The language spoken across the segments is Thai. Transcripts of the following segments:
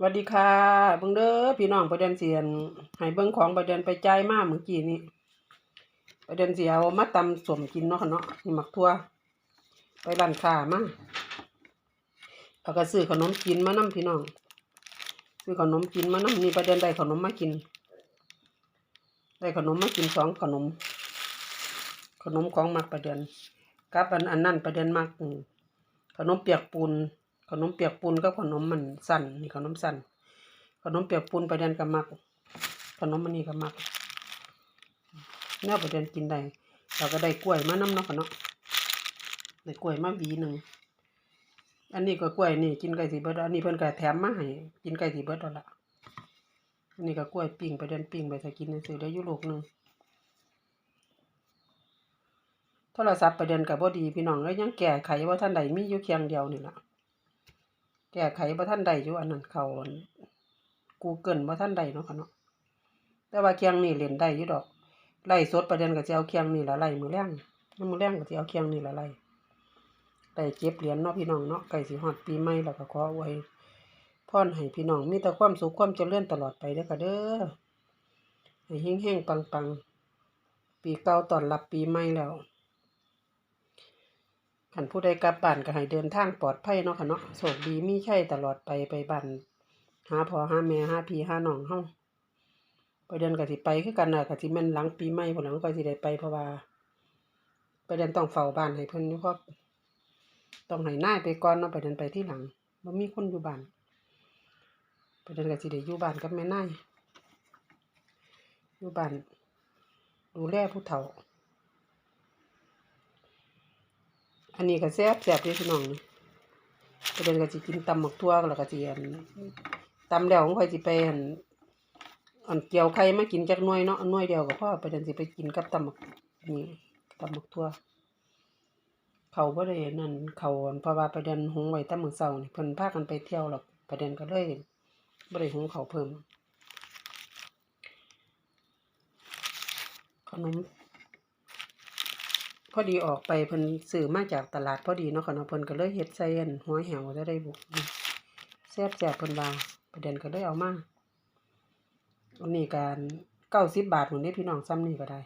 สวัสดีค่ะเบิ่งเด้อพี่น้องประเด็นเสียนให้เบิ่งของประเด็นไปใจ่ายมาเมื่อกี้นี้ประเด็นเสิเอามาตำสมกินเนาะค่ะเนาะนี่หมักทั่ว ไปร้านค้ามาแล้วก็ซื้อขนมกินมานํพี่น้องซื้อขนมกินมานํนี่ประเด็นได้ขนมมากิน ได้ขนมมากินสองขนม ขนมของมักประเด็นกับอันอันนั้นประเด็นมักขนมเปียกปูน ขนมเปียกปูนกับขนมมันสั้นนี่ขนมสั้นขนมเปียกปูนประเด็นกับมัก ขนมมันนี่กับมักแนวประเด็นกินได้เราก็ได้กล้วยมานำเนาะค่ะเนาะได้กล้วยมาวีหนึ่งอันนี้ก็กล้วยนี่กินไก่สีเบิร์ดอันนี้เพิ่นก็แถมมาให้กินไก่สีเบิดแล้วล่ะอันนี้ก็กล้วยปิ้งประเด็นปิ้งไปถ้ากินซื้อได้ยู่โลกหนึ่งโทรศัพท์ประเด็นก็บ่ดีพี่น้องแล้วยังแก้ไขว่าท่านใดมีอยู่เคียงเดียวนี่ล่ะ ก้ไขบ่ทันใดอยู่อันนั้นเขากูเกิลบ่ทันใดเนาะค่ะเนาะแต่ว่าเคียงนี่เล่นได้อยู่ดอกไล่สดประเด็นก็สิเอาเคียงนี่ละไล่มือแรงมือแรงก็สิเอาเคียงนี่ละไล่ได้เก็บเหรียญเนาะพี่น้องเนาะใกล้สิฮอดปีใหม่แล้วก็ขออวยพรให้พี่น้องมีแต่ความสุขความเจริญตลอดไปเด้อค่ะเด้อให้เฮงๆปังๆปีเก่าต้อนรับปีใหม่แล้ว คันผู้ใดกลับบ้านก็ให้เดินทางปลอดภัยเนาะค่ะเนาะโชคดีมีชัยตลอดไปไปบ้านหาพ่อหาแม่หาพี่หาน้องเฮาไปเดินก็สิไปคือกันน่ะก็สิแม่นหลังปีใหม่พุ่นหลังก็สิได้ไปเพราะว่า ไปเดินต้องเฝ้าบ้านให้เพิ่นอยู่เพราะต้องให้นายไปก่อนเนาะไปเดินไปที่หลังบ่มีคนอยู่บ้านไปเดินก็สิได้อยู่บ้านกับแม่นายอยู่บ้านดูแลผู้เฒ่า อันนี้ก็แซ่บแซ่บเลยพี่น้องประเด็นก็สิกินตำหมักทั่วแล้วก็สิอันตำแล้วของข่อยสิไปอันอันเกี่ยวไข่มากินจักน่วยเนาะน่วยเดียวก็พอประเด็นสิไปกินกับตำหมักนี่ตำหมักทั่วเขาบ่ได้นั่นเขาอันเพราะว่าประเด็นหงไว้แต่มื้อเช้านี่ยเพิ่นพากันไปเที่ยวหรอกประเด็นก็เลยบ่ได้หงเขาเพิ่มขนม พอดีออกไปเพิ่นซื้อมาจากตลาดพอดีเนาะค่ะเนาะเพิ่นก็เลยเฮ็ดใส่อันหัวแหวจะได้บุกแซ่บแซ่บเพิ่นว่าประเด็นก็เลยเอามาอันนี้การเก้าสิบบาทหมดนี้พี่น้องซ้ำนี่ก็ได้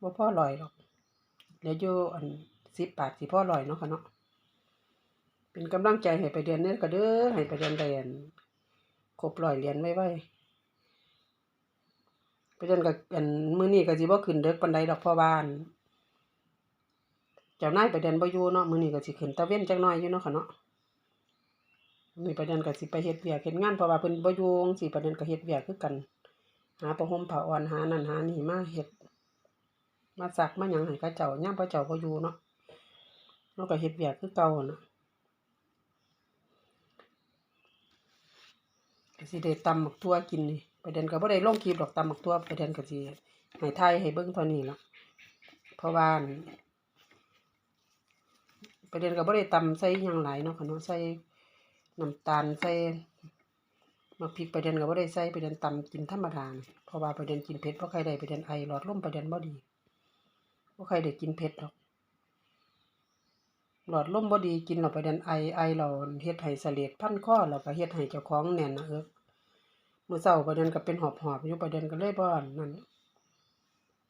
บ่พอร่อยหรอกเหลืออยู่อันสิบบาทสิพ่อร่อยเนาะค่ะเนาะเป็นกำลังใจให้ไปเรียนเด้อก็เด้อให้ไปเรียนได้อันครบร้อยเหรียญไว้ไว้ไปเรียนกับอันมื้อนี้ก็สิบ่ขึ้นเด้อปานใดดอกพราะว่าน จ้านายไปเดินบ่อยู่เนาะมื้อนี้ก็สิขึ้นตะเว้นจักหน่อยอยู่เนาะค่ะเนาะมื้อนี้ประเด็นก็สิไปเฮ็ดเวียกเฮ็ดงานเพราะว่าเพิ่นบ่อยู่จังสีประเด็นก็เฮ็ดเวียกคือกัน หาผ้าห่มผ้าอ่อนหานั่นหานี่มาเฮ็ดมาซักมาหยังให้เขาเจ้าย่ามเขาเจ้าบ่อยู่เนาะเราก็เฮ็ดเวียกคือเก่าน่ะก็สิได้ตำบักทั่วกินนี่ประเด็นก็บ่ได้ลงคลิปดอกตำบักทั่วประเด็นก็สิให้ทายให้เบิ่งเท่านี้ล่ะเพราะว่า ไประเด็นก็บ่ได้ตำใส่ยังหลายเนาะค่ะเนาะใส่น้ำตาลใส่มาพริกประเด็นก็บ่ได้ใส่ประเด็นตำกินธรรมดาเพราะว่าประเด็นกินเผ็ดบ่ใครได้ประเด็นไอหลอดลมประเด็นบ่ดีบ่ใครได้กินเผ็ดดอกหลอดลมบ่ดีกินแล้วประเด็นไอไอเราเฮ็ดให้เสลดพันคอแล้วก็เฮ็ดให้เจ้าของแน่นนะเอิกมื้อเช้าประเด็นก็เป็นหอบๆอยู่ประเด็นก็เลยบ่อันนั่น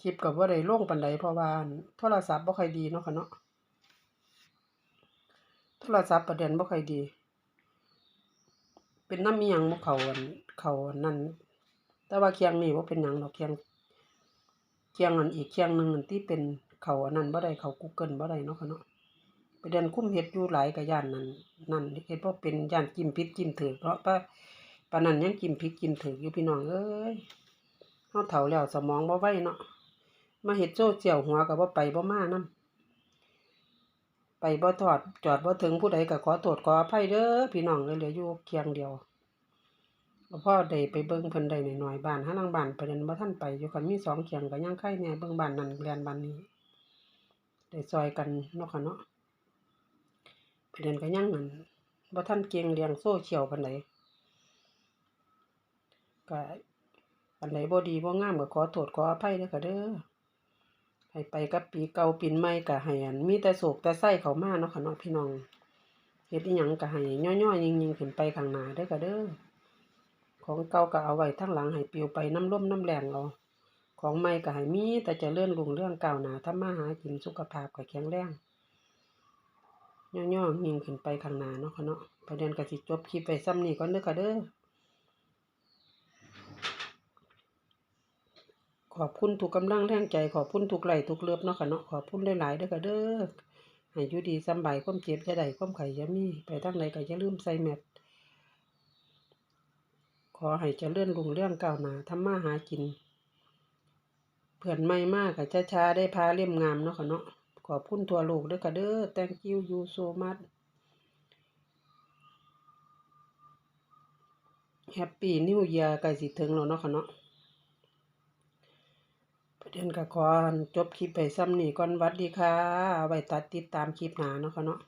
คลิปก็บ่ได้ลงปานใดเพราะว่านโทรศัพท์บ่ค่อยดีเนาะค่ะเนาะ โทรศัพท์ประเด็นบ่ค่อยดี เป็นน้ำมียังบ่เขาอันเขาอันนั้นแต่ว่าเคียงนี่บ่เป็นหยังดอกเคียงเคียงอันอีกเคียงหนึ่งที่เป็นเขาอันนั้นบ่ได้เขา Google บ่ได้เนาะค่ะเนาะประเด็นคุ้มเฮ็ดอยู่หลายก็ย่านนั้นนั่นเฮ็ดบ่เป็นย่านจิ้มผิดจิ้มถูกเนาะปะปานนั้นยังจิ้มผิดจิ้มถูกอยู่พี่น้องเอ้ยเฮาเฒ่าแล้วสมองบ่ไวเนาะมาเฮ็ดโซเชียลหัวก็บ่ไปบ่มานำ ไปบ่ทอดจอดบ่ถึงผู้ใดก็ขอโทษขออภัยเด้อพี่น้องเหลืออยู่เคียงเดียวบ่พอได้ไปเบิ่งเพิ่นได้น้อยๆบ้านหาทางบ้านประเด็นบ่ทันไปอยู่กันมีสองเคียงก็ยังไข่แหน่เบิ่งบ้านนั้นแลนบ้านนี้ได้ซอยกันเนาะค่ะเนาะประเด็นก็ยังนั่นบ่ทันเก่งเรื่องโซ่เชียลปานใดก็อันใดบ่ดีบ่งามก็ขอโทษขออภัยเด้อค่ะเด้อ ให้ไปกับปีเก่าปีใหม่ก็ให้อันมีแต่โศกแต่ไส้เขามาเนาะค่ะเนาะพี่น้องเฮ็ดอีหยังก็ให้ย่อยๆยิงๆขึ้นไปข้างหน้าเด้อค่ะเด้อของเก่าก็เอาไว้ทางหลังให้ปลิวไปน้ำลมน้ำแรงเอาของใหม่ก็ให้มีแต่จะเจริญรุ่งเรื่องเก้าหนาถ้ามาหากินสุขภาพก็แข็งแรงย่อๆยิงขึ้นไปข้างหน้าเนาะค่ะเนาะประเด็นก็สิจบคลิปไว้ซ้ำนี้ก่อนเด้อค่ะเด้อ ขอบคุณทุกกำลังแรงใจ ขอบคุณทุกไหลทุกเลิฟเนาะค่ะเนาะขอบคุณหลายๆด้อค่ะเด้อให้ยูดีสบายความเจ็บจะได้ความไข่อยามีไปทางใดก็อย่าลืมใส่แมสขอให้จะเจริญรุ่งเรื่องเก้าหนาทำมาหากินเพื่อนใหม่มากก็ช้าๆได้พาเล่มงามเนาะค่ะเนาะขอบคุณทัวโลกด้อค่ะเด้อ thank you you so much Happy New Year ใกล้สิถึงแล้วเนาะค่ะเนาะ เด็นก็ขอน จบคลิปไปซ้ำนี่ก่อนวัดดีค่ะ ไว้ตัดติดตามคลิปหนาเนาะค่ะเนาะ